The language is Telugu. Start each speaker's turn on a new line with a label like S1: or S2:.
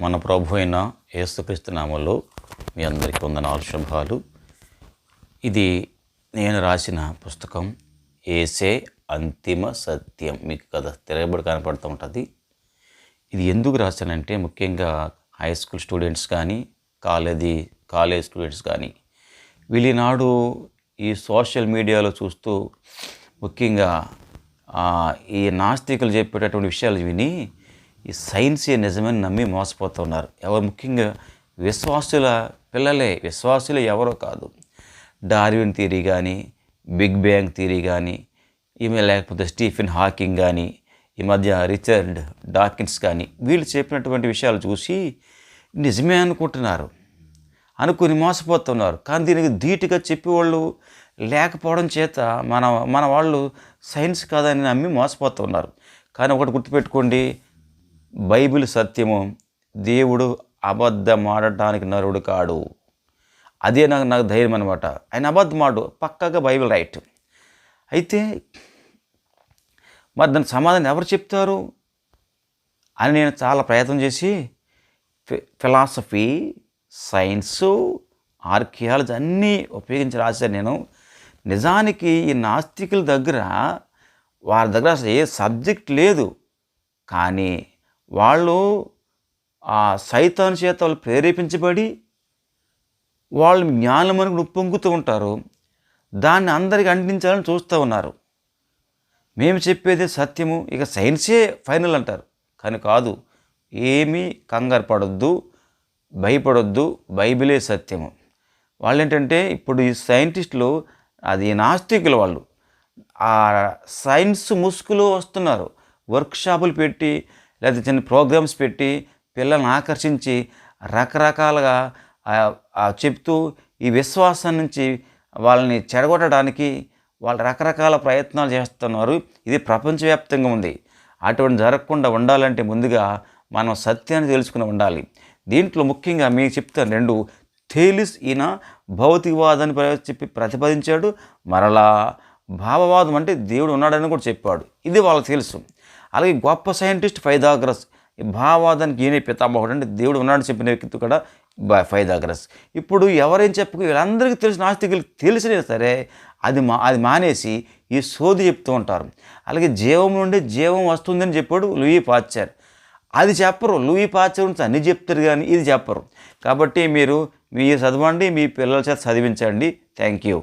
S1: మన ప్రభు అయిన యేసుక్రీస్తు నామంలో మీ అందరికీ వందనాలు శుభాలు. ఇది నేను రాసిన పుస్తకం ఏసే అంతిమ సత్యం. మీకు కదా తెరబడి కనపడుతూ ఉంటుంది. ఇది ఎందుకు రాశానంటే ముఖ్యంగా హై స్కూల్ స్టూడెంట్స్ కానీ కాలేజీ కాలేజ్ స్టూడెంట్స్ కానీ వీళ్ళనాడు ఈ సోషల్ మీడియాలో చూస్తూ ముఖ్యంగా ఈ నాస్తికులు చెప్పేటటువంటి విషయాలు విని ఈ సైన్సే నిజమని నమ్మి మోసపోతున్నారు. ఎవరు ముఖ్యంగా విశ్వాసుల పిల్లలే. విశ్వాసులు ఎవరో కాదు. డార్విన్ థియరీ కానీ బిగ్ బ్యాంగ్ థియరీ కానీ ఈమె లేకపోతే స్టీఫెన్ హాకింగ్ కానీ ఈ మధ్య రిచర్డ్ డాకిన్స్ కానీ వీళ్ళు చెప్పినటువంటి విషయాలు చూసి నిజమే అనుకుంటున్నారు. అనుకుని మోసపోతున్నారు. కానీ దీనికి ధీటుగా చెప్పేవాళ్ళు లేకపోవడం చేత మన మన వాళ్ళు సైన్స్ కాదని నమ్మి మోసపోతున్నారు. కానీ ఒకటి గుర్తుపెట్టుకోండి. బైబిల్ సత్యము దేవుడు అబద్ధమాడటానికి నరుడు కాడు. అదే నాకు నాకు ధైర్యం అనమాట ఆయన అబద్ధమాడు ఆడు పక్కగా బైబిల్ రైట్. అయితే మరి దాని సమాధానం ఎవరు చెప్తారు? అని నేను చాలా ప్రయత్నం చేసి ఫి- ఫిలాసఫీ సైన్సు ఆర్కియాలజీ అన్నీ ఉపయోగించి రాశాను నేను. నిజానికి ఈ నాస్తికుల దగ్గర వారి దగ్గర అసలు ఏ సబ్జెక్ట్ లేదు. కానీ వాళ్ళు ఆ సైతాన్ చేత వాళ్ళు ప్రేరేపించబడి వాళ్ళు జ్ఞానం అని ఉప్పొంగుతూ ఉంటారు. దాన్ని అందరికి అంటించాలని చూస్తూ ఉన్నారు. మేము చెప్పేది సత్యము ఇక సైన్సే ఫైనల్ అంటారు. కానీ కాదు ఏమీ కంగారు పడొద్దు భయపడొద్దు బైబిలే సత్యము. వాళ్ళు ఏంటంటే ఇప్పుడు ఈ సైంటిస్టులు అది నాస్తికులు వాళ్ళు ఆ సైన్స్ ముసుగులో వస్తున్నారు. వర్క్షాపులు పెట్టి లేదా చిన్న ప్రోగ్రామ్స్ పెట్టి పిల్లల్ని ఆకర్షించి రకరకాలుగా చెప్తూ ఈ విశ్వాసం నుంచి వాళ్ళని చెడగొట్టడానికి వాళ్ళు రకరకాల ప్రయత్నాలు చేస్తున్నారు. ఇది ప్రపంచవ్యాప్తంగా ఉంది. అటువంటి జరగకుండా ఉండాలంటే ముందుగా మనం సత్యాన్ని తెలుసుకుని ఉండాలి. దీంట్లో ముఖ్యంగా మీకు చెప్తాను రెండు. థేలిస్ ఈయన భౌతికవాదాన్ని చెప్పి ప్రతిపాదించాడు. మరలా భావవాదం అంటే దేవుడు ఉన్నాడని కూడా చెప్పాడు. ఇది వాళ్ళకి తెలుసు. అలాగే గొప్ప సైంటిస్ట్ ఫైదాగ్రస్ భావవాదానికి ఈయన పితామహుడు అంటే దేవుడు ఉన్నాడని చెప్పిన వ్యక్తి కూడా బ- ఫైదాగ్రస్. ఇప్పుడు ఎవరేం చెప్పుకు వీళ్ళందరికీ తెలిసిన నాస్తికులకు తెలిసినా సరే అది మా అది మానేసి ఈ సోది చెప్తూ ఉంటారు. అలాగే జీవం నుండి జీవం వస్తుందని చెప్పాడు లూయి పాచర్ అది చెప్పరు. లూయి పాచర్ నుంచి అన్ని చెప్తారు కానీ ఇది చెప్పరు. కాబట్టి మీరు మీరు చదవండి మీ పిల్లల చేత చదివించండి. Thank you.